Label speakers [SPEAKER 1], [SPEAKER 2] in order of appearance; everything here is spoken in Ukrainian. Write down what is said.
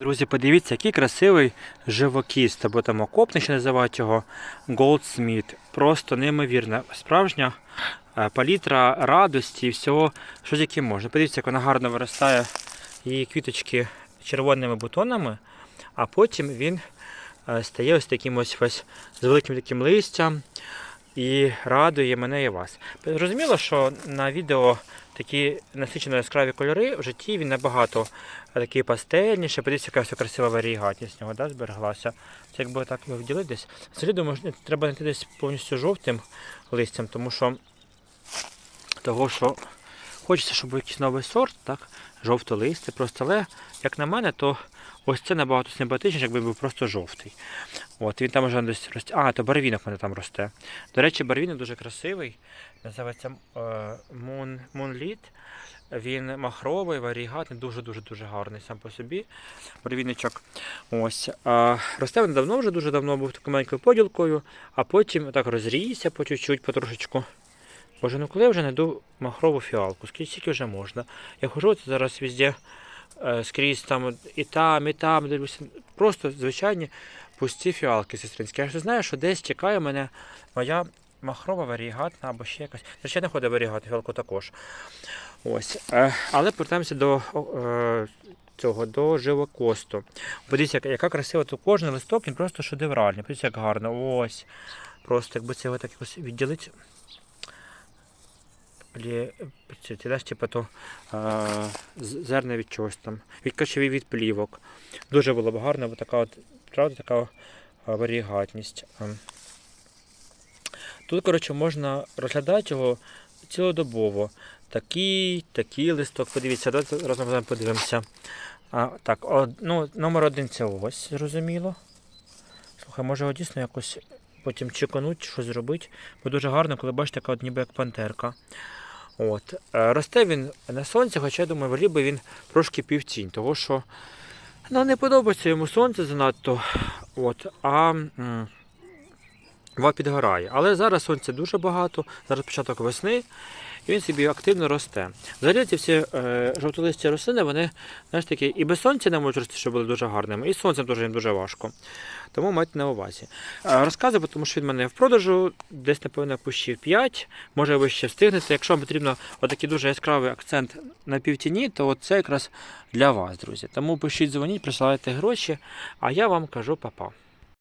[SPEAKER 1] Друзі, подивіться, який красивий живокіст, або там окопник, ще називають його Goldsmith. Просто неймовірна, справжня е, палітра радості і всього, що тільки можна. Подивіться, як вона гарно виростає її квіточки червоними бутонами, а потім він е, стає ось таким ось весь з великим таким листям і радує мене і вас. Зрозуміло, що на відео такі насичено яскраві кольори, в житті він набагато такий пастельніший. Подивіться, яка красива варігатність з нього да, збереглася. Це якби так ви вділи. Взагалі, думаю, треба знайти десь повністю жовтим листям, тому що того, що хочеться, щоб був якийсь новий сорт, так? Жовте просто але, як на мене, то ось це набагато симпатичніше, якби був просто жовтий. От, він там вже десь росте. А, то барвінок мене там росте. До речі, барвінок дуже красивий. Називається е, Moon, Moonlit. Він махровий, варігатний, дуже-дуже дуже гарний сам по собі. Барвіночок. Ось. А, росте він давно, вже дуже давно був такою маленькою поділкою, а потім так розрісся по чуть-чуть, потрошечку. Боже, ну коли я вже знайду махрову фіалку, скільки вже можна. Я хожу це зараз везде е, скрізь там і там, і там, дивлюся. Просто звичайні пусті фіалки сестринські. Я ж знаю, що десь чекає мене моя махрова варігатна або ще якась. Речі, не ходить варігатна фіалку також. Ось. Е, але повертаємося до е, цього, до живокосту. Подивіться, яка красива тут кожен листок, він просто шедевральний. Подивіться, як гарно. Ось. Просто якби це його так якось відділити. Знаєш, типу, е, зерна від чогось там, від кочеві від плівок. Дуже було б гарно, бо така от, правда, така е, варігатність. Ем. Тут, коротше, можна розглядати його цілодобово. Такий, такий листок, подивіться, давайте разом подивимося. А, так, о, ну, номер один це ось, зрозуміло. Слухай, може його дійсно якось потім чекануть, щось зробити. Бо дуже гарно, коли бачите, така от ніби як пантерка. От. Е, Росте він на сонці, хоча я думаю, волів би він трошки півтінь, того що ну, не подобається йому сонце занадто. От, а Ва підгорає. Але зараз сонця дуже багато, зараз початок весни, і він собі активно росте. Взагалі ці всі е, жовтолисті рослини, вони знаєш, такі, і без сонця не можуть рости, щоб були дуже гарними, і сонцем теж їм дуже важко. Тому майте на увазі. Е, розказую, тому що він мене в продажу, десь, напевно, кущів 5, може ви ще встигнете. Якщо вам потрібно отакий дуже яскравий акцент на півтіні, то це якраз для вас, друзі. Тому пишіть, дзвоніть, присилайте гроші, а я вам кажу па-па.